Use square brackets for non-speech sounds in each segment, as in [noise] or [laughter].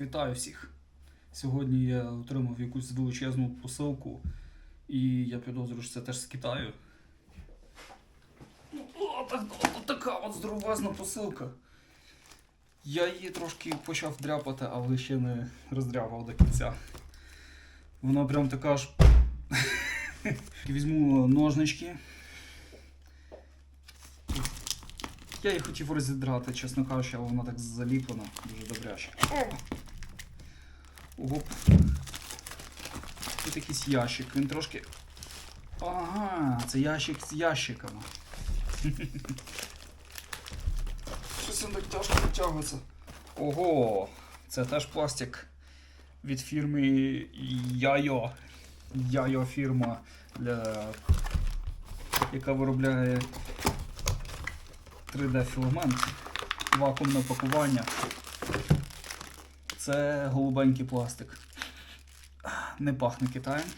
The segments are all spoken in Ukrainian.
Вітаю всіх! Сьогодні я отримав якусь величезну посилку, і я підозрюю, що це теж з Китаю. О, так, от така от здоровезна посилка. Я її трошки почав дряпати, але ще не роздряпав до кінця. Вона прям така ж. [laughs] Візьму ножнички. Я її хотів розідрати, чесно кажучи, але вона так заліплена дуже добряче. Оп. Тут якийсь ящик. Він трошки. Ага, це ящик з ящиками. [laughs] Щось він так тяжко витягується. Ого! Це теж пластик від фірми Яйо. Яйо фірма, для... яка виробляє 3D філамент, вакуумне пакування. Це голубенький пластик. Не пахне Китаєм.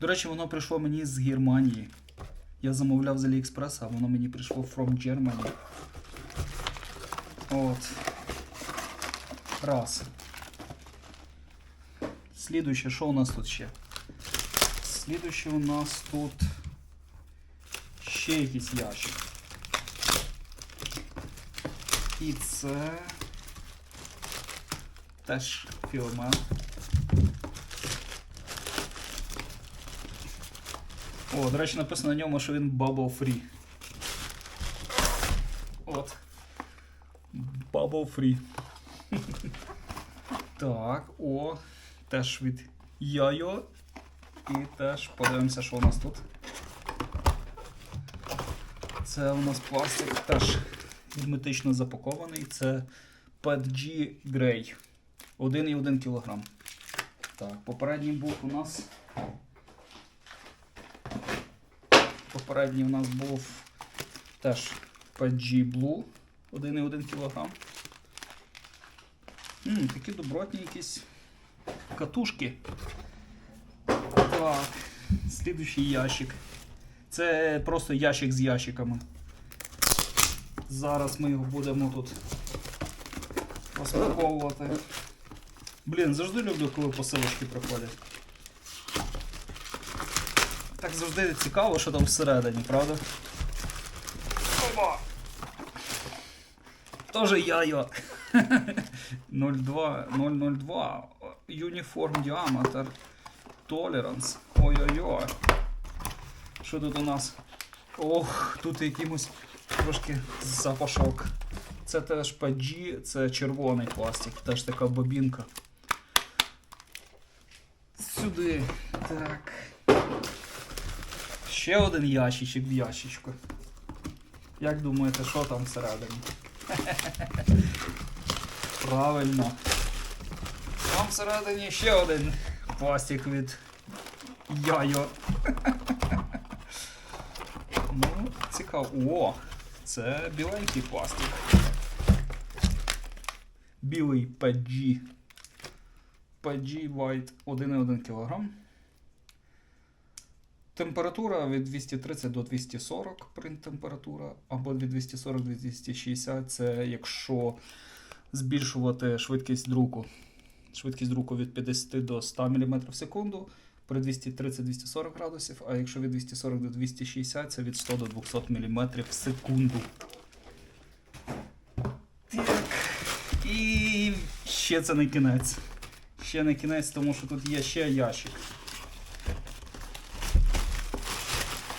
До речі, воно прийшло мені з Германії. Я замовляв з AliExpress, а воно мені прийшло from Germany. От. Раз. Слідуюче, що у нас тут ще? Слідуюче у нас тут ще якийсь ящик. І це теж філамент. О, до речі, написано на ньому, що він bubble free. От. Bubble free. [laughs] Так, о, теж від Яйо. І теж подивимося, що у нас тут. Це у нас пластик теж герметично запакований. Це PETG Grey. 1,1 кг. Так, попередній був у нас. Попередній у нас був теж PETG Blue 1,1 кг. М, такі добротні якісь катушки. Так, слідуючий ящик. Це просто ящик з ящиками. Зараз ми його будемо тут розпаковувати. Блін, завжди люблю, коли посилочки приходять. Так завжди цікаво, що там всередині, правда? Опа! Тоже яйо. 02, 002. Uniform Diameter Tolerance. Ой-ой-ой. Що тут у нас? Ох, тут якимось трошки запашок. Це теж PG, це червоний пластик, теж така бобінка. Сюди. Так. Ще один ящичок в ящичку. Як думаєте, що там всередині? [laughs] Правильно. Там всередині ще один пластик від Яйо. [laughs] Ну, цікаво. О, це біленький пластик. Білий PG. PG White 1,1 кг. Температура від 230 до 240 принт температура, або від 240 до 260 це якщо збільшувати швидкість друку. Швидкість друку від 50 до 100 мм в секунду при 230-240 градусів, а якщо від 240 до 260 це від 100 до 200 мм в секунду. Так. І ще це не кінець. Ще не кінець, тому що тут є ще ящик.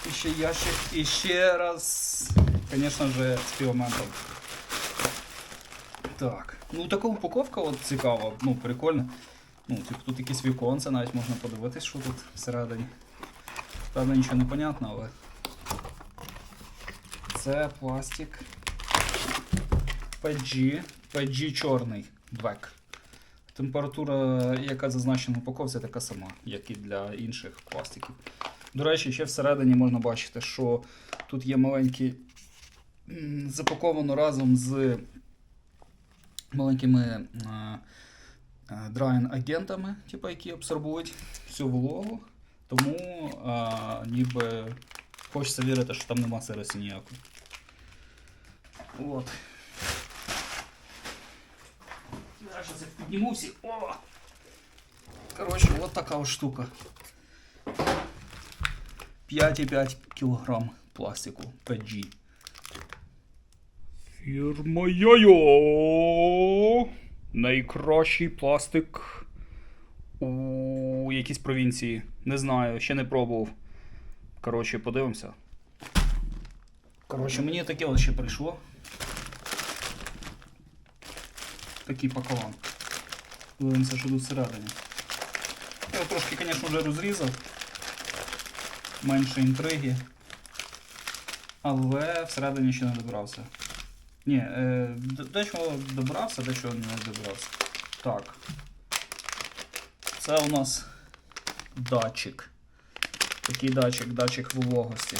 І ще ящик, і ще раз, звісно ж, з філаментом. Так. Ну така упаковка от цікава, ну, прикольна. Ну, типу, тут якісь віконце, навіть можна подивитись, що тут всередині. Правда, нічого не понятно, але. Це пластик. PG. PG чорний Black. Температура, яка зазначена в упаковці, така сама, як і для інших пластиків. До речі, ще всередині можна бачити, що тут є маленькі. Запаковано разом з маленькими е, е, drying агентами, типу, які абсорбують всю вологу. Тому е, ніби хочеться вірити, що там нема сирості ніякої. От. Я щас Зараз я підніму всі. О! Коротше, от така ось штука. 5,5 кг пластику PG. Фірма Йойо. Найкращий пластик у якійсь провінції. Не знаю, ще не пробував. Коротше, подивимося. Коротше, мені таке ось ще прийшло. Такий пакован. Дивимося, що тут всередині. Я його трошки, звісно, вже розрізав. Менше інтриги. Але всередині ще не добрався. Ні, е, до добрався, до не добрався. Так. Це у нас датчик. Такий датчик, датчик вологості.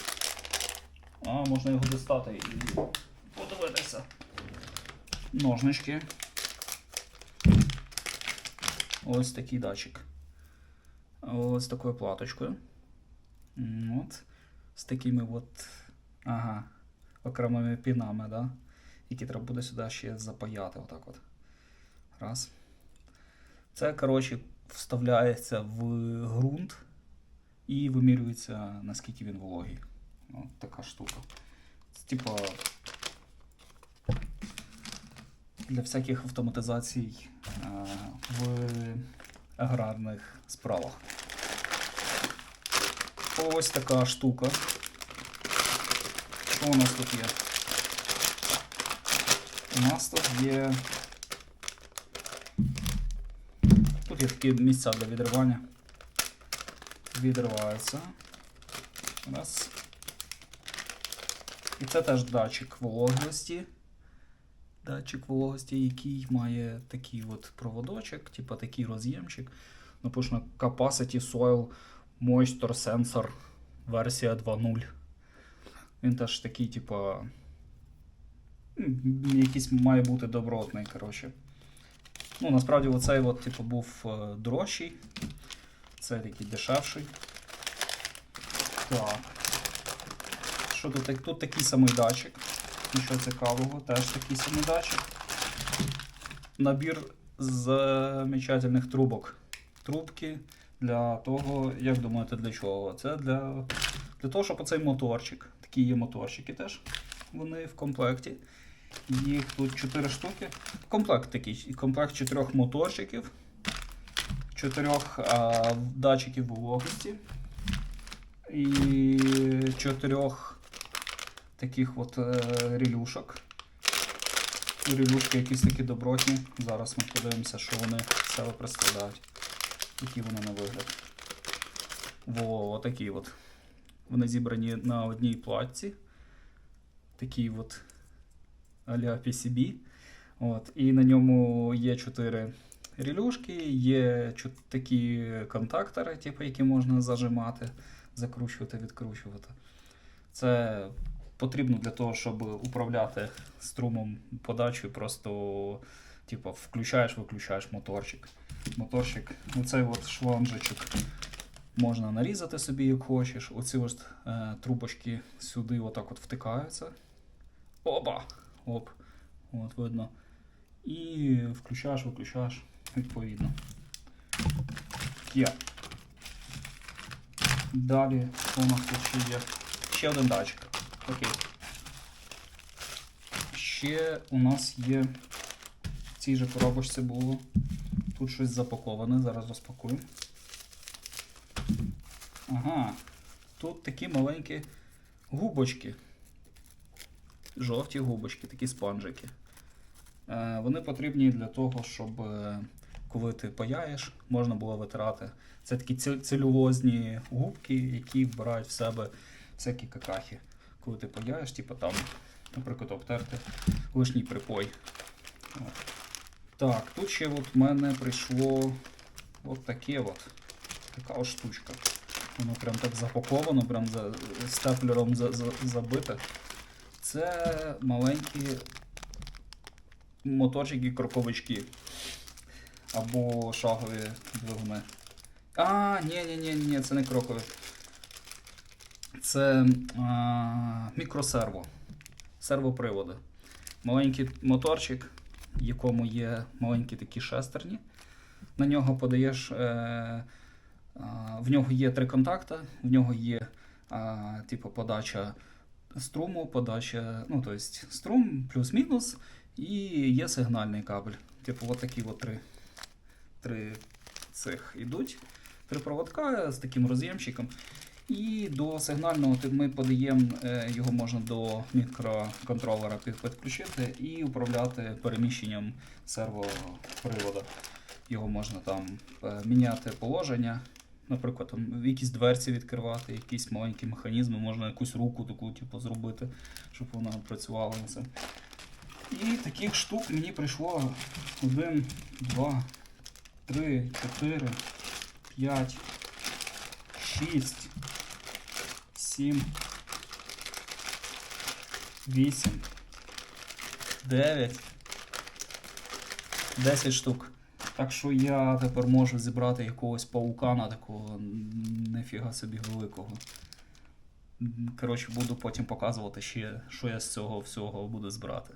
А, можна його достати і подивитися. Ножнички. Ось такий датчик. Ось такою платочкою. От. З такими от. Ага. Окремими пінами, да? Які треба буде сюди ще запаяти. Отак от. Раз. Це, коротше, вставляється в ґрунт і вимірюється, наскільки він вологий. От така штука. Це, типа, для всяких автоматизацій е, в аграрних справах. Ось така штука. Що у нас тут є? У нас тут є. Тут є такі місця для відривання. Відривається. Раз. І це теж датчик вологості. Датчик вологості, який має такий от проводочок, типу такий роз'ємчик. Написано Capacity Soil Moisture Sensor версія 2.0. Він теж такий, типу, якийсь має бути добротний, коротше. Ну, насправді, оцей от, типу, був е, дорожчий. Це такий дешевший. Так. Що тут? Тут такий самий датчик. Нічого цікавого, теж такий самий датчик. Набір замечательних трубок. Трубки для того, як думаєте, для чого? Це для, для того, щоб оцей моторчик. Такі є моторчики теж. Вони в комплекті. Їх тут 4 штуки. Комплект такий. Комплект чотирьох моторчиків, чотирьох а, датчиків вологості і чотирьох таких от е, релюшок. Релюшки якісь такі добротні. Зараз ми подивимося, що вони себе представляють. Які вони на вигляд. Во, отакі от. Вони зібрані на одній платці. Такі от а-ля PCB. От. І на ньому є чотири релюшки, є такі контактори, типу, які можна зажимати, закручувати, відкручувати. Це потрібно для того, щоб управляти струмом подачі, просто типу, включаєш, виключаєш моторчик. Моторчик, оцей от шланжичок можна нарізати собі, як хочеш. Оці ось е, трубочки сюди отак от втикаються. Опа! Оп. От видно. І включаєш, виключаєш відповідно. Є. Далі, у нас ще є? Ще один датчик. Окей. Ще у нас є в цій же коробочці було. Тут щось запаковане, зараз розпакуємо. Ага. Тут такі маленькі губочки. Жовті губочки, такі спанжики. Е, Вони потрібні для того, щоб е, коли ти паяєш, можна було витирати. Це такі целюлозні губки, які вбирають в себе всякі какахи. Коли ти паяєш, типу там, наприклад, обтерти лишній припой. От. Так, тут ще от в мене прийшло от таке от. Така ось штучка. Воно прям так запаковано, прям за, степлером за, за, забите. Це маленькі моторчики кроковички. Або шагові двигуни. А, ні, ні, ні, ні, це не крокові. Це а, мікросерво. Сервоприводи. Маленький моторчик, в якому є маленькі такі шестерні. На нього подаєш. Е, в нього є три контакти, в нього є а, типу, подача струму, подача, ну, тобто струм плюс-мінус, і є сигнальний кабель. Типу, от такі от три, три цих ідуть. Три проводка з таким роз'ємчиком. І до сигнального ми подаємо, е, його можна до мікроконтролера підключити і управляти переміщенням сервопривода. Його можна там е, міняти положення, наприклад, там якісь дверці відкривати, якісь маленькі механізми, можна якусь руку таку типу, зробити, щоб вона працювала на це. І таких штук мені прийшло 1, 2, 3, 4, 5, 6, 7, 8, 9, 10 штук. Так що я тепер можу зібрати якогось паукана такого нефіга собі великого. Коротше, буду потім показувати ще, що я з цього всього буду збирати.